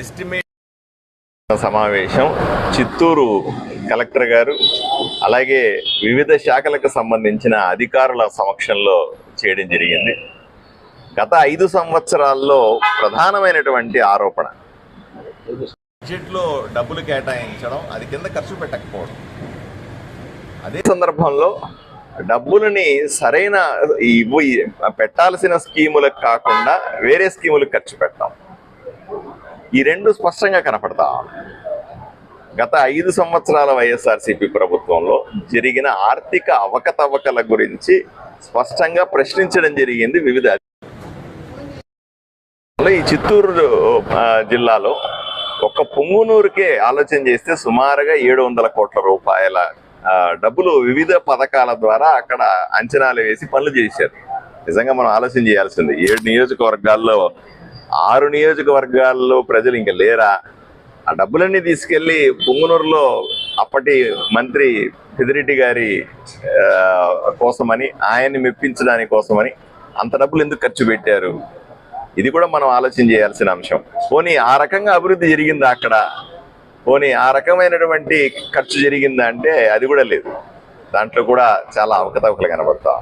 Estimate సమావేశం Chittoor collector గారు అలాగే వివిధ శాఖలకు సంబంధించిన అధికారుల సమక్షంలో చేయడం జరిగింది. గత ఐదు సంవత్సరాల్లో ప్రధానమైనటువంటి ఆరోపణ. బడ్జెట్లో డబ్బులు కేటాయించడం అది కింద ఖర్చు పెట్టకపోవడం. అదే సందర్భంలో డబ్బులని సరైన ఇవ్వు పెట్టాల్సిన స్కీములకు కాకుండా వేరే స్కీములకు ఖర్చు పెట్టాం ఈ రెండు స్పష్టంగా కనపడతా గత ఐదు సంవత్సరాల వైఎస్ఆర్సీపీ ప్రభుత్వంలో జరిగిన ఆర్థిక అవకతవకల గురించి స్పష్టంగా ప్రశ్నించడం జరిగింది వివిధ ఈ చిత్తూరు జిల్లాలో ఒక్క పొంగునూరుకే ఆలోచన చేస్తే సుమారుగా ఏడు వందల కోట్ల రూపాయల డబ్బులు వివిధ పథకాల ద్వారా అక్కడ అంచనాలు వేసి పనులు చేశారు. నిజంగా మనం ఆలోచన చేయాల్సింది. ఏడు నియోజకవర్గాల్లో ఆరు నియోజకవర్గాల్లో ప్రజలు ఇంకా లేరా? ఆ డబ్బులన్నీ తీసుకెళ్ళి పొంగునూరులో అప్పటి మంత్రి పెదిరెడ్డి గారి కోసమని ఆయన్ని మెప్పించడానికి కోసమని అంత డబ్బులు ఎందుకు ఖర్చు పెట్టారు? ఇది కూడా మనం ఆలోచన చేయాల్సిన అంశం. పోనీ ఆ రకంగా అభివృద్ధి జరిగిందా అక్కడ? పోనీ ఆ రకమైనటువంటి ఖర్చు జరిగిందా అంటే అది కూడా లేదు. దాంట్లో కూడా చాలా అవకతవకలు కనబడతాం.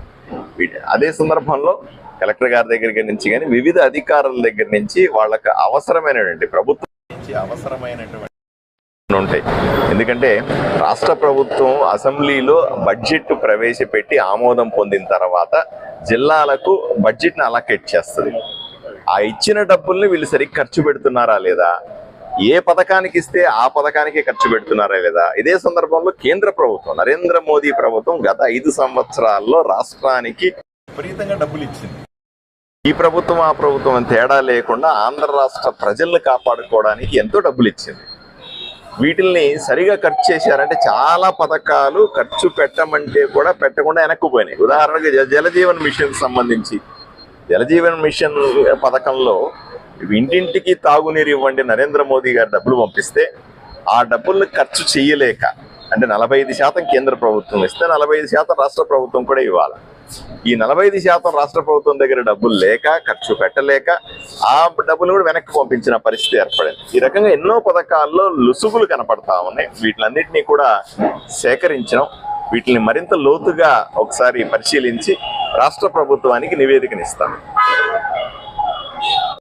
అదే సందర్భంలో కలెక్టర్ గారి దగ్గర నుంచి కానీ వివిధ అధికారుల దగ్గర నుంచి వాళ్ళకి అవసరమైనటువంటి ప్రభుత్వం నుంచి అవసరమైనటువంటి ఉంటాయి. ఎందుకంటే రాష్ట్ర ప్రభుత్వం అసెంబ్లీలో బడ్జెట్ ప్రవేశపెట్టి ఆమోదం పొందిన తర్వాత జిల్లాలకు బడ్జెట్ని అలకేట్ చేస్తుంది. ఆ ఇచ్చిన డబ్బుల్ని వీళ్ళు సరిగ్గా ఖర్చు పెడుతున్నారా లేదా? ఏ పథకానికి ఇస్తే ఆ పథకానికే ఖర్చు పెడుతున్నారా లేదా? ఇదే సందర్భంలో కేంద్ర ప్రభుత్వం నరేంద్ర మోదీ ప్రభుత్వం గత ఐదు సంవత్సరాల్లో రాష్ట్రానికి విపరీతంగా డబ్బులు ఇచ్చింది. ఈ ప్రభుత్వం ఆ ప్రభుత్వం అని తేడా లేకుండా ఆంధ్ర రాష్ట్ర ప్రజల్ని కాపాడుకోవడానికి ఎంతో డబ్బులు ఇచ్చింది వీటిల్ని సరిగా ఖర్చు చేశారంటే చాలా పథకాలు ఖర్చు పెట్టమంటే కూడా పెట్టకుండా వెనక్కుపోయినాయి. ఉదాహరణకు జ- జలజీవన్ మిషన్ సంబంధించి. జలజీవన్ మిషన్ పథకంలో ఇంటింటికి తాగునీరు ఇవ్వండి నరేంద్ర మోదీ గారు డబ్బులు పంపిస్తే ఆ డబ్బుల్ని ఖర్చు చేయలేక అంటే నలభై ఐదు శాతం కేంద్ర ప్రభుత్వం ఇస్తే నలభై ఐదు శాతం రాష్ట్ర ప్రభుత్వం కూడా ఇవ్వాలి? ఈ నలభై ఐదు శాతం రాష్ట్ర ప్రభుత్వం దగ్గర డబ్బులు లేక ఖర్చు పెట్టలేక ఆ డబ్బులు కూడా వెనక్కి పంపించిన పరిస్థితి ఏర్పడింది. ఈ రకంగా ఎన్నో పథకాల్లో లుసుగులు కనపడతా ఉన్నాయి. వీటిలన్నింటినీ కూడా సేకరించడం వీటిని మరింత లోతుగా ఒకసారి పరిశీలించి రాష్ట్ర ప్రభుత్వానికి నివేదికనిస్తాం.